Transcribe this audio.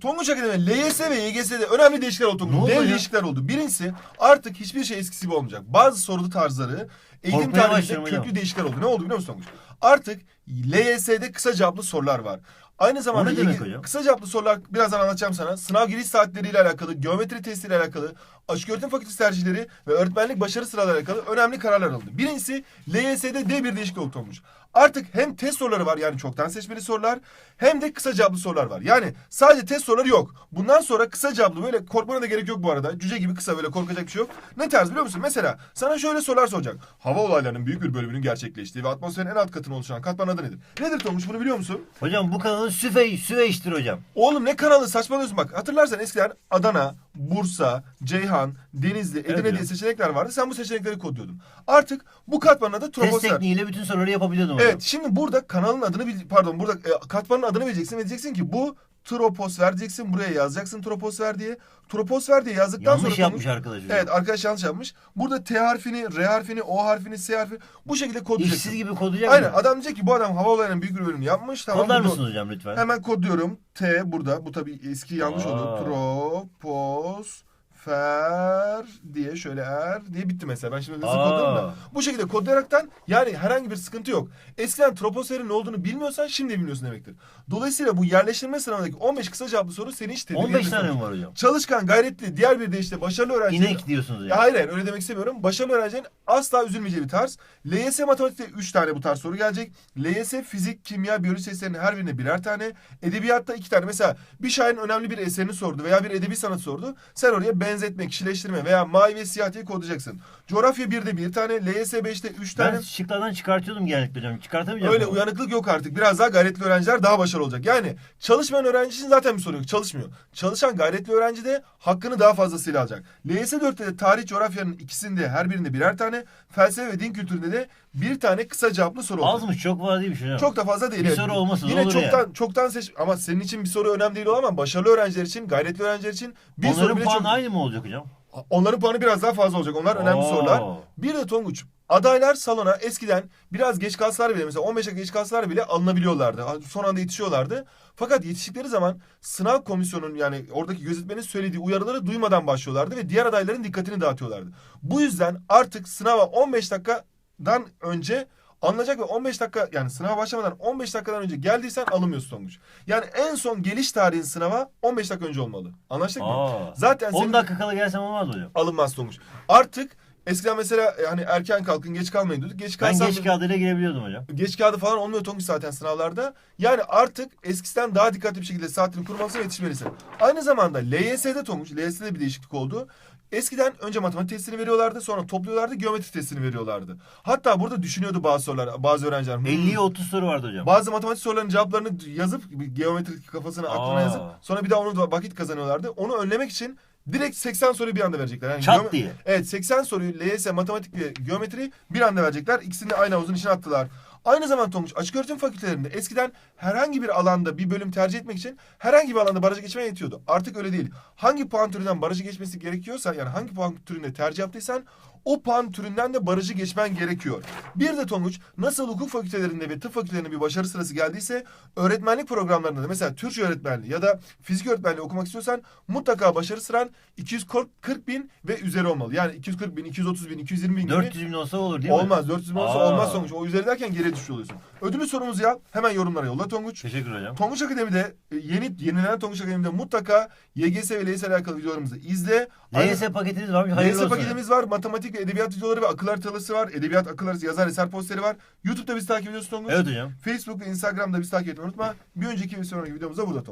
Tonguç Akademi, LYS ve YGS'de önemli değişiklikler oldu. Ne oldu Dev ya? değişiklikler oldu. Birincisi artık hiçbir şey eskisi gibi olmayacak. Bazı soru tarzları eğitim Korkmaya tarihinde başlıyorum köklü hocam. değişiklikler oldu. Ne oldu biliyor musun Tonguç? Artık LYS'de kısa cevaplı sorular var. Aynı zamanda O ne demek YG hocam? kısa cevaplı sorular birazdan anlatacağım sana. Sınav giriş saatleriyle alakalı, geometri testiyle alakalı, açık öğretim fakültesi tercihleri ve öğretmenlik başarı sıralarıyla alakalı önemli kararlar alındı. Birincisi LYS'de D1 değişiklik oldu Tonguç. Artık hem test soruları var yani çoktan seçmeli sorular hem de kısa cevaplı sorular var. Yani sadece test soruları yok. Bundan sonra kısa cevaplı böyle korkmana da gerek yok bu arada. Cüce gibi kısa böyle korkacak bir şey yok. Ne tarz biliyor musun? Mesela sana şöyle sorular soracak. Hava olaylarının büyük bir bölümünün gerçekleştiği ve atmosferin en alt katını oluşturan katman adı nedir? Nedir Tonguç bunu biliyor musun? Hocam bu kanalın süvey, süveyştir hocam. Oğlum ne kanalı saçmalıyorsun bak. Hatırlarsan eskiden Adana, Bursa, Ceyhan, Denizli, Edirne Evet diye seçenekler vardı. Sen bu seçenekleri kodluyordun. Artık bu katmanın adı Test troposfer. tekniğiyle bütün soruları yapabiliyordum hocam. Evet şimdi burada kanalın adını bil, pardon burada e, katmanın adını bileceksin ve diyeceksin ki bu troposfer diyeceksin buraya yazacaksın troposfer diye. Troposfer diye yazdıktan Yanlış sonra yapmış arkadaş hocam. Evet arkadaş yanlış yapmış. Burada T harfini, R harfini, O harfini, S harfini bu şekilde kodlayacaksın. İşsiz gibi kodlayacak Aynen mı? adam diyecek ki bu adam hava olaylarının büyük bir bölümünü yapmış. Tamam, Kodlar bu doğru. mısınız hocam lütfen? Hemen kodluyorum. T burada. Bu tabii eski yanlış Aa. oldu. Troposfer şöyle er diye bitti mesela. Ben şimdi hızlı Aa. kodladım da. Bu şekilde kodlayaraktan yani herhangi bir sıkıntı yok. Eskiden troposferin ne olduğunu bilmiyorsan şimdi bilmiyorsun demektir. Dolayısıyla bu yerleştirme sınavındaki 15 kısa cevaplı soru seni hiç tedirgin 15 etmez. tane mi var hocam? Çalışkan, gayretli, diğer bir deyişle başarılı öğrenci. İnek diyorsunuz Ya hocam. hayır hayır öyle demek istemiyorum. Başarılı öğrencinin asla üzülmeyeceği bir tarz. LYS matematikte 3 tane bu tarz soru gelecek. LYS fizik, kimya, biyoloji testlerinin her birine birer tane. Edebiyatta 2 tane. Mesela bir şairin önemli bir eserini sordu veya bir edebi sanat sordu. Sen oraya benzetme, kişileştirme veya mavi diye kodlayacaksın. Coğrafya 1'de bir tane, LYS 5'te 3 tane. Ben şıklardan çıkartıyordum genellikle hocam. Çıkartamayacağım. Öyle uyanıklık yok artık. Biraz daha gayretli öğrenciler daha başarılı olacak. Yani çalışmayan öğrenci için zaten bir sorun yok. Çalışmıyor. Çalışan gayretli öğrenci de hakkını daha fazlasıyla alacak. LYS 4'te de tarih coğrafyanın ikisinde her birinde birer tane, felsefe ve din kültüründe de bir tane kısa cevaplı soru olacak. Azmış çok fazla değilmiş hocam. Çok da fazla değil. Bir soru olmasa da Yine olur çoktan yani. çoktan seç ama senin için bir soru önemli değil o ama başarılı öğrenciler için, gayretli öğrenciler için bir soru Onların bile puanı çok aynı mı olacak hocam? Onların puanı biraz daha fazla olacak. Onlar önemli Oo. sorular. Bir de Tonguç. Adaylar salona eskiden biraz geç kalsalar bile mesela 15 dakika geç kalsalar bile alınabiliyorlardı. Son anda yetişiyorlardı. Fakat yetiştikleri zaman sınav komisyonunun yani oradaki gözetmenin söylediği uyarıları duymadan başlıyorlardı ve diğer adayların dikkatini dağıtıyorlardı. Bu yüzden artık sınava 15 dakikadan önce alınacak ve 15 dakika yani sınava başlamadan 15 dakikadan önce geldiysen alınmıyorsun Tonguç. Yani en son geliş tarihin sınava 15 dakika önce olmalı. Anlaştık mı? Aa. Zaten 10 senin- dakika kala gelsem olmaz mı hocam? alınmaz sonuç. Artık eskiden mesela e, hani erken kalkın geç kalmayın diyorduk. Geç Ben kalsam geç kağıdıyla girebiliyordum hocam. geç kağıdı falan olmuyor Tonguç zaten sınavlarda. Yani artık eskisinden daha dikkatli bir şekilde saatini kurmalısın yetişmelisin. Aynı zamanda LYS'de Tonguç, LYS'de bir değişiklik oldu. Eskiden önce matematik testini veriyorlardı sonra topluyorlardı geometri testini veriyorlardı. Hatta burada düşünüyordu bazı sorular bazı öğrenciler. hmm, 50'ye 30 soru vardı hocam. bazı matematik sorularının cevaplarını yazıp bir geometrik kafasına aklına Aa. yazıp sonra bir daha onu vakit kazanıyorlardı. Onu önlemek için direkt 80 soruyu bir anda verecekler. Yani Çat diye. Evet 80 soruyu LYS matematik ve geometri bir anda verecekler. İkisini de aynı havuzun içine attılar. Aynı zamanda Tonguç açık öğretim fakültelerinde eskiden herhangi bir alanda bir bölüm tercih etmek için herhangi bir alanda barajı geçmeye yetiyordu. Artık öyle değil. Hangi puan türünden barajı geçmesi gerekiyorsa yani hangi puan türünde tercih yaptıysan o puan türünden de barajı geçmen gerekiyor. Bir de Tonguç nasıl hukuk fakültelerinde ve tıp fakültelerinde bir başarı sırası geldiyse öğretmenlik programlarında da mesela Türkçe öğretmenliği ya da fizik öğretmenliği okumak istiyorsan mutlaka başarı sıran 240 bin ve üzeri olmalı. Yani 240 bin, 230 bin, 220 bin gibi 400 bin olsa olur değil mi? Olmaz. 400 bin olsa Aa. olmaz Tonguç. O üzeri derken geriye düşüyor oluyorsun. Ödülü sorumuzu yap. Hemen yorumlara yolla Tonguç. Teşekkür hocam. Tonguç Akademi'de e, yeni yenilenen Tonguç Akademi'de mutlaka YGS ve LYS ile alakalı videolarımızı izle. LYS paketiniz var mı? Hayırlı LYS olsun. paketimiz var. Matematik ve edebiyat videoları ve akıl haritalısı var. Edebiyat akıl haritası yazar eser posteri var. YouTube'da bizi takip ediyorsun Tonguç. Evet hocam. Facebook ve Instagram'da bizi takip etmeyi unutma. Bir önceki ve sonraki videomuzda burada Tonguç.